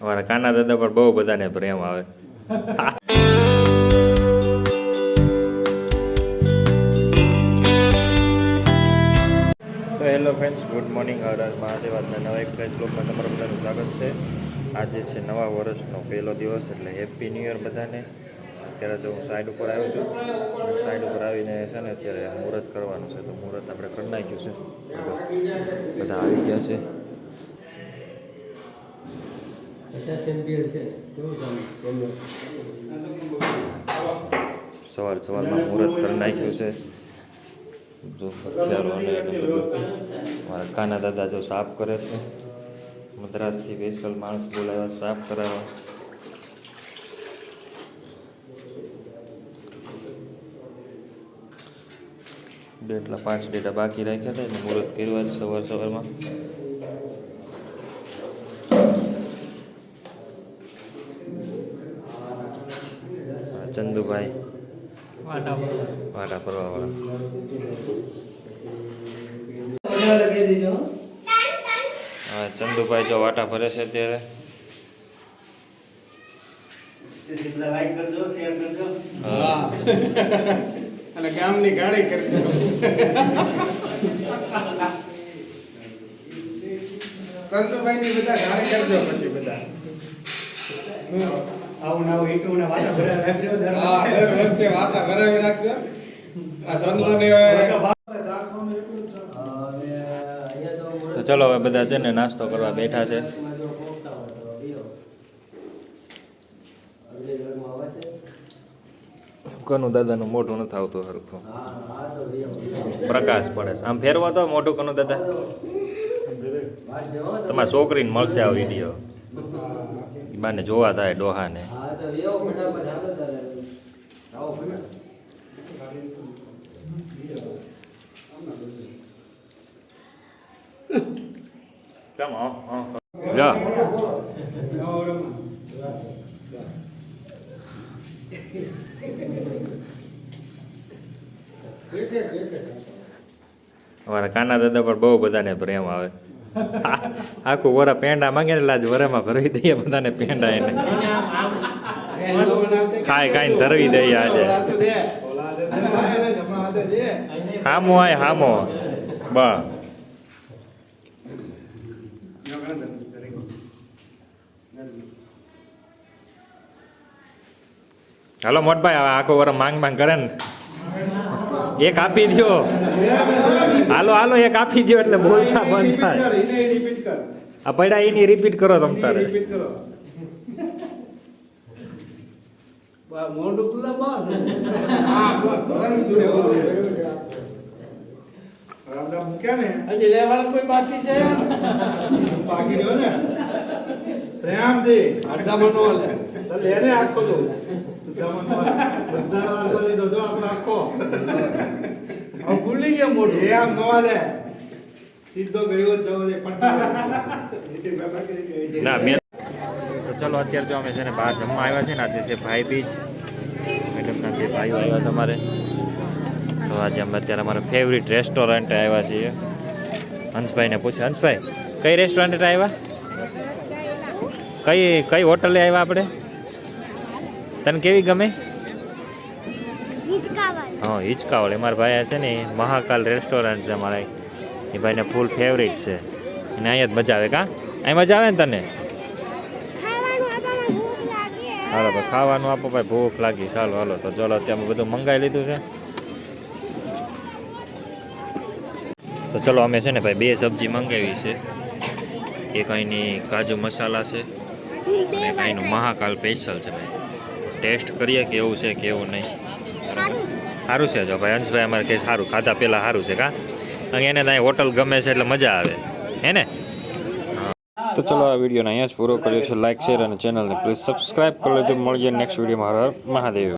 અમારા કાના દાદા પર બહુ બધાને પ્રેમ આવે. તો હેલો ફ્રેન્ડ્સ ગુડ મોર્નિંગ હર મહાદેવ આજના નવા એક બ્લોગમાં તમારું બધાનું સ્વાગત છે. આજે છે નવા વર્ષનો પહેલો દિવસ, એટલે હેપી ન્યૂ યર બધાને. અત્યારે તો હું સાઈડ ઉપર આવ્યો છું. સાઈડ ઉપર આવીને છે ને અત્યારે મુહૂર્ત કરવાનું છે, તો મુહૂર્ત આપણે કરી નાખ્યું છે. બધા આવી ગયા છે. પચાસ એમ્પિયર છે. કેવું તમે? સવાર સવારમાં મુહૂર્ત કરી નાખ્યું છે. જો હથિયારો અને બધું મારા કાના દાદા જો સાફ કરે છે. મદ્રાસથી સ્પેશિયલ માણસ બોલાવ્યા, સાફ કરાવવા બે એટલા પાંચ ડેટા બાકી રાખ્યા હતા, એને મુહૂર્ત કર્યું આજ સવાર સવારમાં. ચંદુભાઈ. વાટા ફરવાવાળા હો. હા ચંદુભાઈ જો વાટા ફરે છે અત્યારે. લાઈક કરજો શેર કરજો હા. અને ગામની ગાડી કરજો ચંદુભાઈ ની બધા ગાડી કરજો પછી બધા. આવું આવું ઈટું ને વાટા ભર્યા રાખજો દર વર્ષે. વાટા ભરાવી રાખજો. આ ચંદલો ને તો ચલો હવે બધા છે ને નાસ્તો કરવા બેઠા છે. કનું દાદાનું મોઢું નથી આવતું હરખું. પ્રકાશ પડે આમ ફેરવો તો મોઢું કનું દાદા? તમારા છોકરીને મળશે આ વીડિયો. બાને જોવા થાય ડોહાને. અમારા કાના દાદા પર બહુ બધાને પ્રેમ આવે. આખું વરા પેંડા માંગે ને લાજ વરામાં ભરવી દઈએ બધાને પેંડા એને ખાઈ ખાઈને ધરવી દઈએ આજે. હામો આય હામો. બા. હાલો મોટભાઈ, હવે આખો વરમ માંગ માંગ કરે ને. એક આપી દ્યો. હાલો હાલો એક આપી દો એટલે બોલતા બંધ થાય. આ પડ્યા એની રિપીટ કરો તમ તારે. મોઢું ખુલ્લા બસ હજી લેવાળા કોઈ બાકી છે? ને. અડધામાં નો લે તો લેને આખો તો. બધા કરી દો આપણે આખો. હવે ખુલ્લી ગયા મોઢું? એ આમ નો લે સીધો ગયો જ જવો દે પણ ના મેં તો ચલો અત્યારે જો અમે છે ને બહાર જમવા આવ્યા છે ને આજે છે ભાઈ બીજ મેડમના બે ભાઈઓ આવ્યા છે અમારે. તો આજે અમે અત્યારે અમારા ફેવરિટ રેસ્ટોરન્ટે આવ્યા છીએ. હંસભાઈને પૂછે હંસભાઈ કઈ રેસ્ટોરન્ટે આવ્યા? કઈ કઈ હોટલે આવ્યા આપણે? તને કેવી ગમે? હા હિચકાવાળી. મારા ભાઈ છે ને મહાકાલ રેસ્ટોરન્ટ છે અમારા એ ભાઈને ફૂલ ફેવરિટ છે. અને અહીંયા જ મજા આવે કા? અહીં મજા આવે ને તને? હાલો ભાઈ ખાવાનું આપો ભાઈ ભૂખ લાગી. ચાલો હાલો તો ચલો અત્યારે બધું મંગાવી લીધું છે. તો ચલો અમે છે ને ભાઈ બે સબ્જી મંગાવી છે. એક અહીંની કાજુ મસાલા છે. અને એક અહીંનું મહાકાલ સ્પેશિયલ છે ભાઈ. ટેસ્ટ કરીએ કે એવું છે કે એવું નહીં. સારું છે જો ભાઈ, હંસભાઈ અમારે કે સારું ખાધા પહેલાં સારું છે કા? એને ત્યાં હોટલ ગમે છે એટલે મજા આવે. હે ને? તો ચલો આ વિડીયોને અહીંયા જ પૂરો કર્યો છે લાઇક શેર અને ચેનલને પ્લીઝ સબસ્ક્રાઇબ કરી લેજો. મળીએ નેક્સ્ટ વિડીયોમાં. હર મહાદેવ.